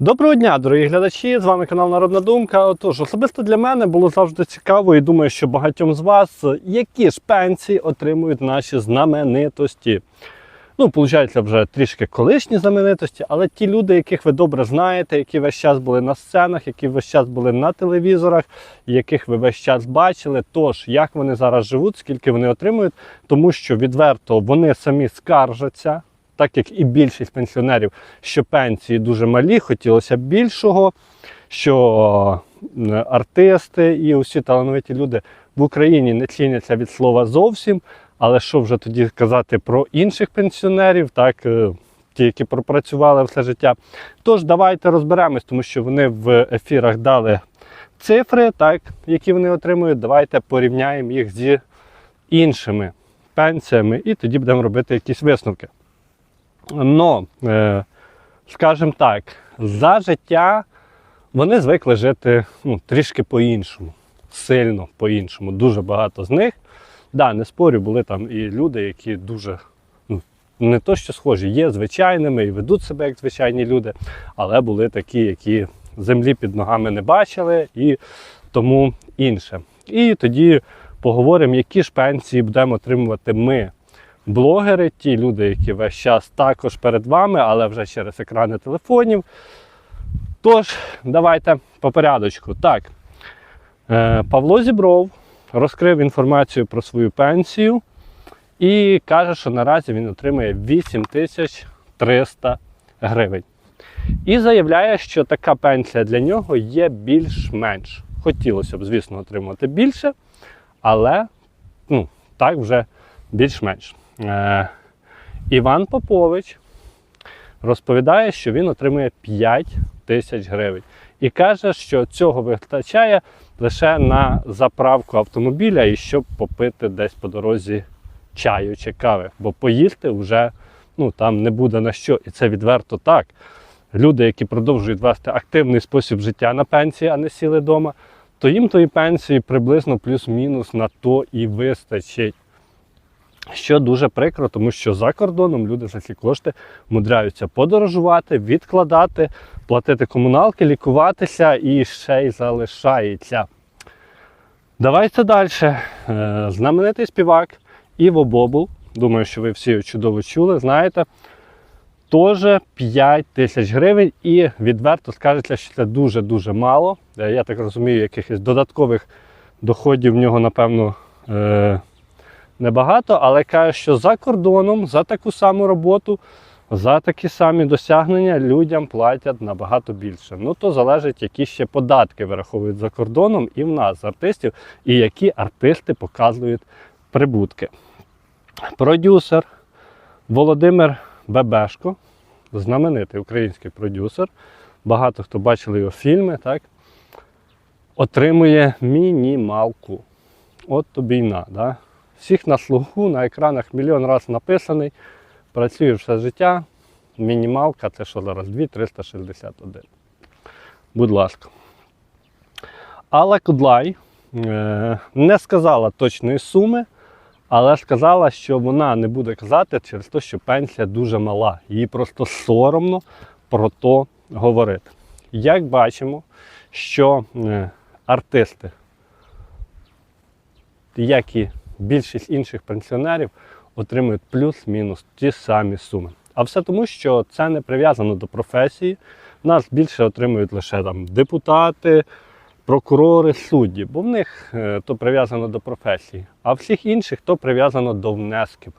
Доброго дня, дорогі глядачі! З вами канал Народна Думка. Отож, особисто для мене було завжди цікаво і думаю, що багатьом з вас, які ж пенсії отримують наші знаменитості. Ну, виходить, вже трішки колишні знаменитості, але ті люди, яких ви добре знаєте, які весь час були на сценах, які весь час були на телевізорах, яких ви весь час бачили. Тож, як вони зараз живуть, скільки вони отримують, тому що відверто вони самі скаржаться так як і більшість пенсіонерів, що пенсії дуже малі, хотілося б більшого, що артисти і усі талановиті люди в Україні не ціняться від слова зовсім. Але що вже тоді казати про інших пенсіонерів, так, е, ті, які пропрацювали все життя. Тож давайте розберемось, тому що вони в ефірах дали цифри, так, які вони отримують. Давайте порівняємо їх зі іншими пенсіями, і тоді будемо робити якісь висновки. Но, е, скажімо так, за життя вони звикли жити ну, трішки по-іншому, сильно по-іншому. Дуже багато з них. Да, не спорю, були там і люди, які дуже ну, не то що схожі, є звичайними і ведуть себе як звичайні люди, але були такі, які землі під ногами не бачили і тому інше. І тоді поговоримо, які ж пенсії будемо отримувати ми блогери, ті люди, які весь час також перед вами, але вже через екрани телефонів. Тож, давайте по порядочку. Так, е, Павло Зібров розкрив інформацію про свою пенсію і каже, що наразі він отримує 8300 гривень. І заявляє, що така пенсія для нього є більш-менш. Хотілося б, звісно, отримати більше, але ну, так вже більш-менш. Е, Іван Попович розповідає, що він отримує 5 тисяч гривень. І каже, що цього вистачає лише на заправку автомобіля і щоб попити десь по дорозі чаю чи кави. Бо поїсти вже ну, там не буде на що. І це відверто так. Люди, які продовжують вести активний спосіб життя на пенсії, а не сіли вдома, то їм тої пенсії приблизно плюс-мінус на то і вистачить. Що дуже прикро, тому що за кордоном люди за ці кошти мудряються подорожувати, відкладати, платити комуналки, лікуватися і ще й залишається. Давайте далі. Е, Знаменитий співак Іво Бобул. Думаю, що ви всі чудово чули, знаєте. Теж 5 тисяч гривень і відверто скажеться, що це дуже-дуже мало. Е, Я так розумію, якихось додаткових доходів в нього, напевно, е, небагато, але каже, що за кордоном за таку саму роботу, за такі самі досягнення людям платять набагато більше. Ну то залежить, які ще податки вираховують за кордоном і в нас, артистів, і які артисти показують прибутки. Продюсер Володимир Бебешко, знаменитий український продюсер. Багато хто бачили його фільми, так? Отримує мінімалку. От тобі й на. Да? Всіх на слугу, на екранах мільйон разів написаний. Працює все життя. Мінімалка це що зараз? 2,361. Будь ласка. Алла Кудлай е, не сказала точної суми, але сказала, що вона не буде казати через те, що пенсія дуже мала. Їй просто соромно про то говорити. Як бачимо, що е, артисти, як і більшість інших пенсіонерів, отримують плюс-мінус ті самі суми. А все тому, що це не прив'язано до професії. Нас більше отримують лише там депутати, прокурори, судді, бо в них е, то прив'язано до професії, а всіх інших то прив'язано до внесків,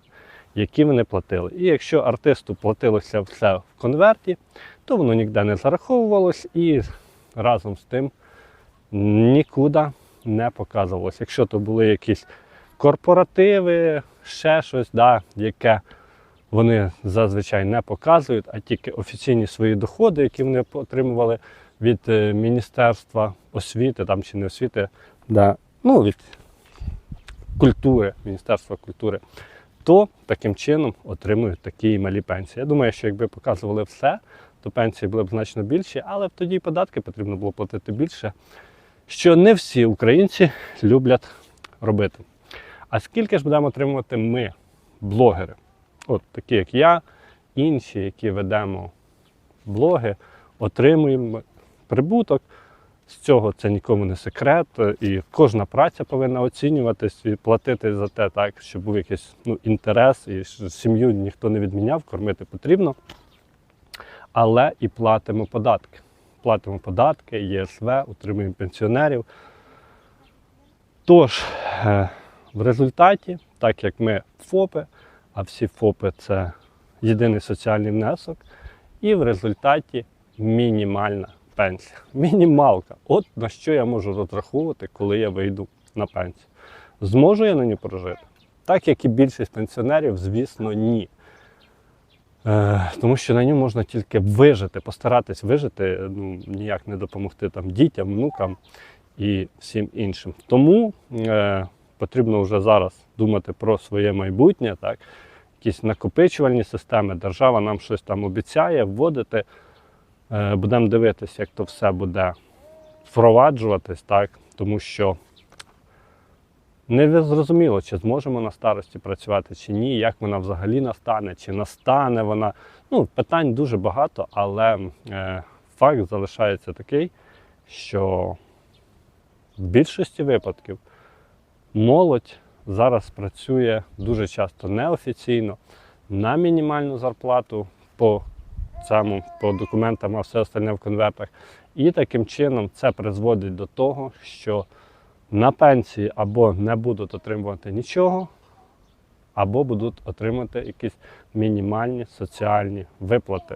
які вони платили. І якщо артисту платилося все в конверті, то воно ніде не зараховувалось і разом з тим нікуди не показувалось. Якщо то були якісь корпоративи, ще щось, да, яке вони зазвичай не показують, а тільки офіційні свої доходи, які вони отримували від е, Міністерства освіти там чи не освіти, да, ну, від культури, Міністерства культури, то таким чином отримують такі малі пенсії. Я думаю, що якби показували все, то пенсії були б значно більші, але тоді податки потрібно було платити більше, що не всі українці люблять робити. А скільки ж будемо отримувати ми, блогери? От такі, як я, інші, які ведемо блоги, отримуємо прибуток. З цього це нікому не секрет, і кожна праця повинна оцінюватись і платити за те, так, щоб був якийсь ну, інтерес, і сім'ю ніхто не відміняв, кормити потрібно. Але і платимо податки. Платимо податки, ЄСВ, утримуємо пенсіонерів. Тож, е, в результаті, так як ми ФОПи, а всі ФОПи це єдиний соціальний внесок, і в результаті мінімальна пенсія. Мінімалка. От на що я можу розраховувати, коли я вийду на пенсію. Зможу я на ній прожити? Так як і більшість пенсіонерів, звісно, ні. Е, тому що на ньому можна тільки вижити, постаратись вижити, ну, ніяк не допомогти там, дітям, внукам і всім іншим. Тому е, потрібно вже зараз думати про своє майбутнє, так? якісь накопичувальні системи. Держава нам щось там обіцяє вводити. Е, будемо дивитися, як то все буде впроваджуватись, так? тому що не зрозуміло, чи зможемо на старості працювати, чи ні, як вона взагалі настане, чи настане вона. Ну, питань дуже багато, але е, факт залишається такий, що в більшості випадків молодь зараз працює дуже часто неофіційно на мінімальну зарплату по цьому, по документам, а все остальне в конвертах. І таким чином це призводить до того, що на пенсії або не будуть отримувати нічого, або будуть отримати якісь мінімальні соціальні виплати.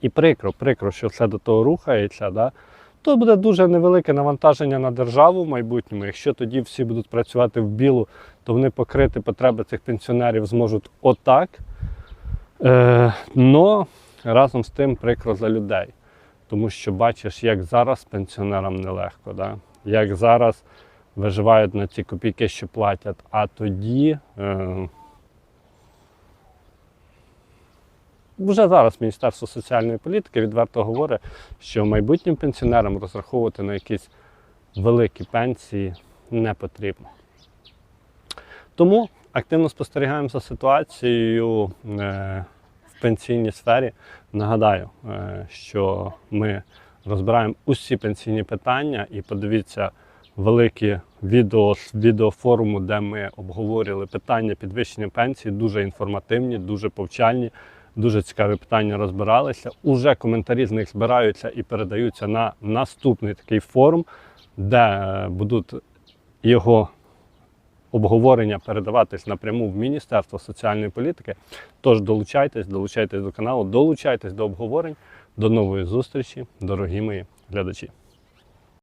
І прикро, прикро, що все до того рухається. Да? То буде дуже невелике навантаження на державу в майбутньому. Якщо тоді всі будуть працювати в білу, то вони покрити потреби цих пенсіонерів зможуть отак. Е, но разом з тим прикро за людей. Тому що бачиш, як зараз пенсіонерам нелегко, да? як зараз виживають на ці копійки, що платять, а тоді. Е, Вже зараз Міністерство соціальної політики відверто говорить, що майбутнім пенсіонерам розраховувати на якісь великі пенсії не потрібно. Тому активно спостерігаємо за ситуацією е, в пенсійній сфері. Нагадаю, е, що ми розбираємо усі пенсійні питання і подивіться великі відео з відеофоруму, де ми обговорювали питання підвищення пенсії, дуже інформативні, дуже повчальні. Дуже цікаві питання розбиралися. Уже коментарі з них збираються і передаються на наступний такий форум, де е, будуть його обговорення передаватись напряму в Міністерство соціальної політики. Тож долучайтесь, долучайтесь до каналу, долучайтесь до обговорень. До нової зустрічі, дорогі мої глядачі.